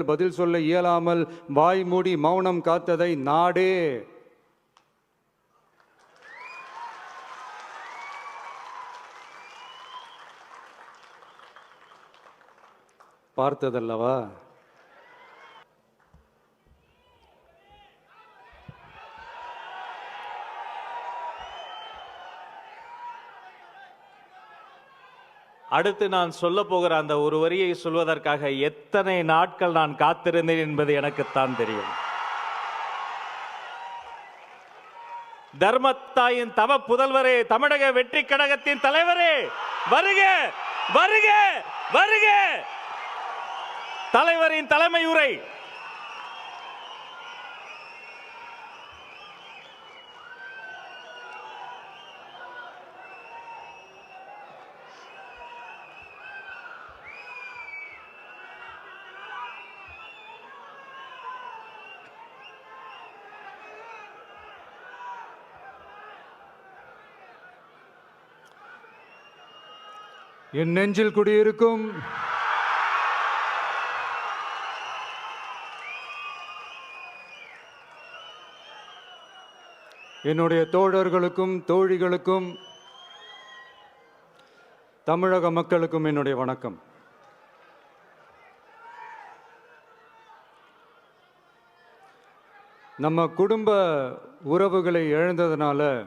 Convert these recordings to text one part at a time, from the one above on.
பதில் சொல்ல இயலாமல் வாய் மூடி மௌனம் காத்ததை நாடே. பார்த்ததல்லவா? அடுத்து நான் சொல்ல போகிற அந்த ஒரு வரியை சொல்வதற்காக எத்தனை நாட்கள் நான் காத்திருந்தேன் என்பது எனக்குத்தான் தெரியும். தர்மத்தாயின் தவ புதல்வரே தமிழக வெற்றி கழகத்தின் தலைவரே வருக வருக வருக! தலைவரின் தலைமை உரை என் நெஞ்சில் குடியிருக்கும் என்னுடைய தோழர்களுக்கும் தோழிகளுக்கும் தமிழக மக்களுக்கும் என்னுடைய வணக்கம். நம்ம குடும்ப உறவுகளை இழந்ததுனால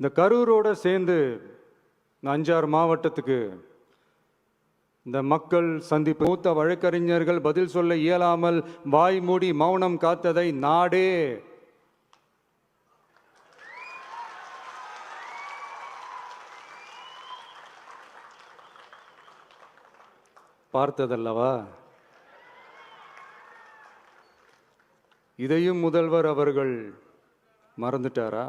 இந்த கரூரோட சேர்ந்து இந்த அஞ்சாறு மாவட்டத்துக்கு இந்த மக்கள் சந்திப்பு மூத்த வழக்கறிஞர்கள் பதில் சொல்ல இயலாமல் வாய் மூடி மௌனம் காத்ததை நாடே. பார்த்ததல்லவா? இதையும் முதல்வர் அவர்கள் மறந்துட்டாரா?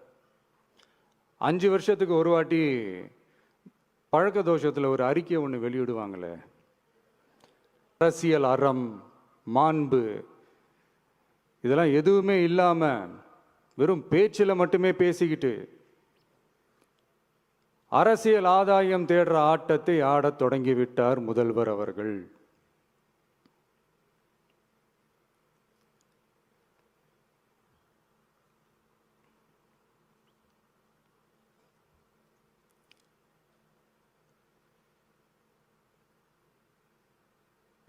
அஞ்சு வருஷத்துக்கு ஒரு வாட்டி பழக்க தோஷத்தில் ஒரு அறிக்கை ஒன்று வெளியிடுவாங்களே. அரசியல் அறம் மாண்பு இதெல்லாம் எதுவுமே இல்லாமல் வெறும் பேச்சில் மட்டுமே பேசிக்கிட்டு அரசியல் ஆதாயம் தேடுற ஆட்டத்தை ஆடத் தொடங்கிவிட்டார் முதல்வர் அவர்கள்.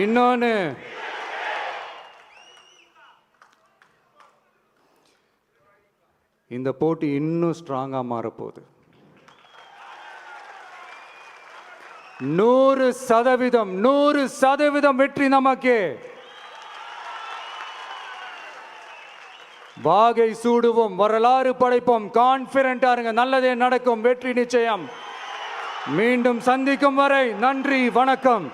இன்னொன்று இந்த போட்டி இன்னும் ஸ்ட்ராங்காக மாறப்போகுது. நூறு சதவீதம் நூறு சதவீதம் வெற்றி நமக்கு. வாகை சூடுவோம் வரலாறு படைப்போம். கான்பிடண்டா இருங்க நல்லதே நடக்கும் வெற்றி நிச்சயம். மீண்டும் சந்திக்கும் வரை நன்றி வணக்கம்.